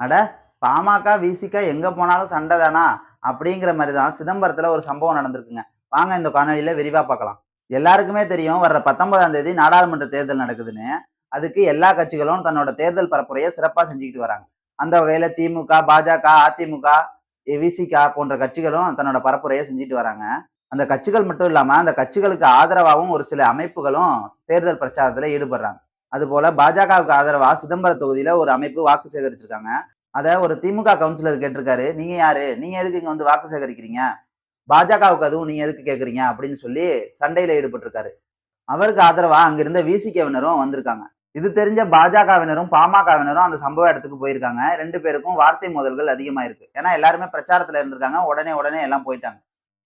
அட பாமக விசிக எங்க போனாலும் சண்டை தானா? அப்படிங்கிற மாதிரி தான் சிதம்பரத்துல ஒரு சம்பவம் நடந்திருக்குங்க. வாங்க இந்த காணொலியில விரிவா பார்க்கலாம். எல்லாருக்குமே தெரியும் வர்ற பத்தொன்பதாம் தேதி நாடாளுமன்ற தேர்தல் நடக்குதுன்னு. அதுக்கு எல்லா கட்சிகளும் தன்னோட தேர்தல் பரப்புரையை சிறப்பா செஞ்சுக்கிட்டு வராங்க. அந்த வகையில திமுக பாஜக அதிமுக விசிக போன்ற கட்சிகளும் தன்னோட பரப்புரையை செஞ்சுட்டு வராங்க. அந்த கட்சிகள் மட்டும் இல்லாம அந்த கட்சிகளுக்கு ஆதரவாகவும் ஒரு சில அமைப்புகளும் தேர்தல் பிரச்சாரத்துல ஈடுபடுறாங்க. அதுபோல பாஜகவுக்கு ஆதரவா சிதம்பரம் தொகுதியில ஒரு அமைப்பு வாக்கு சேகரிச்சிருக்காங்க. அதை ஒரு திமுக கவுன்சிலர் கேட்டிருக்காரு. நீங்க யாரு? நீங்க எதுக்கு இங்க வந்து வாக்கு சேகரிக்கிறீங்க? பாஜகவுக்கு அதுவும் நீங்க எதுக்கு கேட்குறீங்க அப்படின்னு சொல்லி சண்டையில ஈடுபட்டிருக்காரு. அவருக்கு ஆதரவா அங்கிருந்த விசிகவினரும் வந்திருக்காங்க. இது தெரிஞ்ச பாஜகவினரும் பாமகவினரும் அந்த சம்பவ இடத்துக்கு போயிருக்காங்க. ரெண்டு பேருக்கும் வார்த்தை மோதல்கள் அதிகமாயிருக்கு. ஏன்னா எல்லாருமே பிரச்சாரத்துல இருந்திருக்காங்க. உடனே உடனே எல்லாம் போயிட்டாங்க.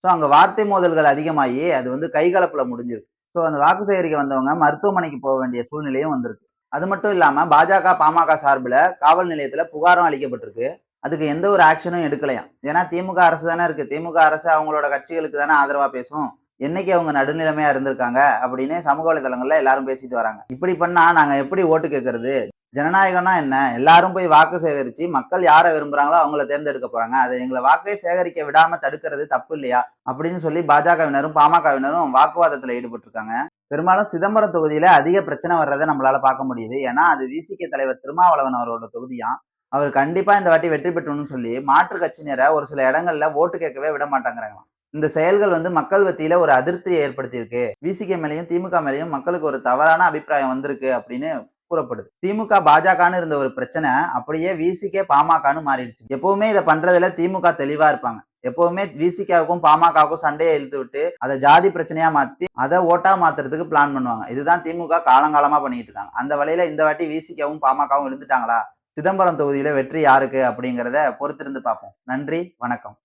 ஸோ அங்கே வார்த்தை மோதல்கள் அதிகமாகி அது வந்து கைகலப்பில் முடிஞ்சிருக்கு. ஸோ அந்த வாக்கு சேகரிக்க வந்தவங்க மருத்துவமனைக்கு போக வேண்டிய சூழ்நிலையும் வந்திருக்கு. அது மட்டும் இல்லாமல் பாஜக பாமக சார்பில் காவல் நிலையத்தில் புகாரும் அளிக்கப்பட்டிருக்கு. அதுக்கு எந்த ஒரு ஆக்ஷனும் எடுக்கலையாம் ஏன்னா திமுக அரசு தானே இருக்குது திமுக அரசு அவங்களோட கட்சிகளுக்கு தானே ஆதரவாக பேசும். என்னைக்கு அவங்க நடுநிலைமையாக இருந்திருக்காங்க அப்படின்னு சமூக வலைதளங்களில் எல்லாரும் பேசிட்டு வராங்க. இப்படி பண்ணால் நாங்கள் எப்படி ஓட்டு கேட்கறது ஜனநாயகம்னா என்ன? எல்லாரும் போய் வாக்கு சேகரிச்சு மக்கள் யாரை விரும்புறாங்களோ அவங்கள தேர்ந்தெடுக்க போறாங்க. அதை எங்களை வாக்கை சேகரிக்க விடாம தடுக்கிறது தப்பு இல்லையா? அப்படின்னு சொல்லி பாஜகவினரும் பாமகவினரும் வாக்குவாதத்துல ஈடுபட்டிருக்காங்க. பெரும்பாலும் சிதம்பரம் தொகுதியில அதிக பிரச்சனை வர்றதை நம்மளால பார்க்க முடியுது. ஏன்னா அது விசிக தலைவர் திருமாவளவன் அவரோட தொகுதியாம். அவர் கண்டிப்பா இந்த வாட்டி வெற்றி பெற்றணும்னு சொல்லி மாற்று கட்சியினரை ஒரு சில இடங்கள்ல ஓட்டு கேட்கவே விட மாட்டாங்கிறாங்களாம். இந்த செயல்கள் வந்து மக்கள் வத்தியில ஒரு அதிருப்தியை ஏற்படுத்தியிருக்கு. விசிகே மேலையும் திமுக மேலையும் மக்களுக்கு ஒரு தவறான அபிப்பிராயம் வந்திருக்கு அப்படின்னு கூறப்படுது. திமுக பாஜகன்னு இருந்த ஒரு பிரச்சனை அப்படியே விசிகே பாமகன்னு மாறிடுச்சு. எப்பவுமே இதை பண்றதுல திமுக தெளிவா இருப்பாங்க. எப்பவுமே விசிகாவுக்கும் பாமகவுக்கும் சண்டையை இழுத்து விட்டு அதை ஜாதி பிரச்சனையா மாத்தி அதை ஓட்டா மாத்துறதுக்கு பிளான் பண்ணுவாங்க. இதுதான் திமுக காலங்காலமா பண்ணிட்டு இருக்காங்க. அந்த வழியில இந்த வாட்டி விசிகாவும் பாமகவும் இழுந்துட்டாங்களா சிதம்பரம் தொகுதியில வெற்றி யாருக்கு அப்படிங்கிறத பொறுத்திருந்து பார்ப்போம். நன்றி வணக்கம்.